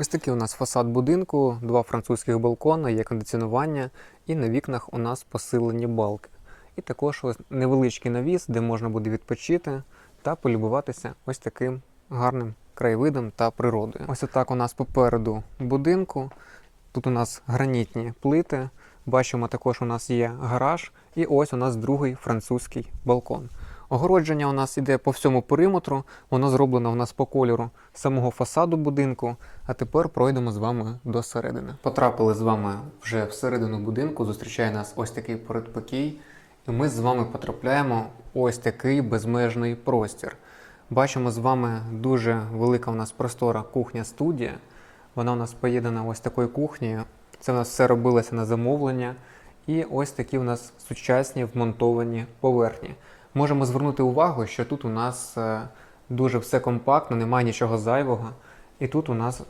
Ось такий у нас фасад будинку, два французьких балкони, є кондиціонування, і на вікнах у нас посилені балки. І також ось невеличкий навіс, де можна буде відпочити та полюбуватися ось таким гарним краєвидом та природою. Ось отак у нас попереду будинку. Тут у нас гранітні плити. Бачимо, також у нас є гараж, і ось у нас другий французький балкон. Огородження у нас іде по всьому периметру, воно зроблено у нас по кольору самого фасаду будинку. А тепер пройдемо з вами до середини. Потрапили з вами вже всередину будинку. Зустрічає нас ось такий передпокій, і ми з вами потрапляємо ось такий безмежний простір. Бачимо з вами дуже велика у нас простора кухня-студія. Вона у нас поєднана ось такою кухнею. Це у нас все робилося на замовлення. І ось такі у нас сучасні вмонтовані поверхні. Можемо звернути увагу, що тут у нас е, дуже все компактно, немає нічого зайвого. І тут у нас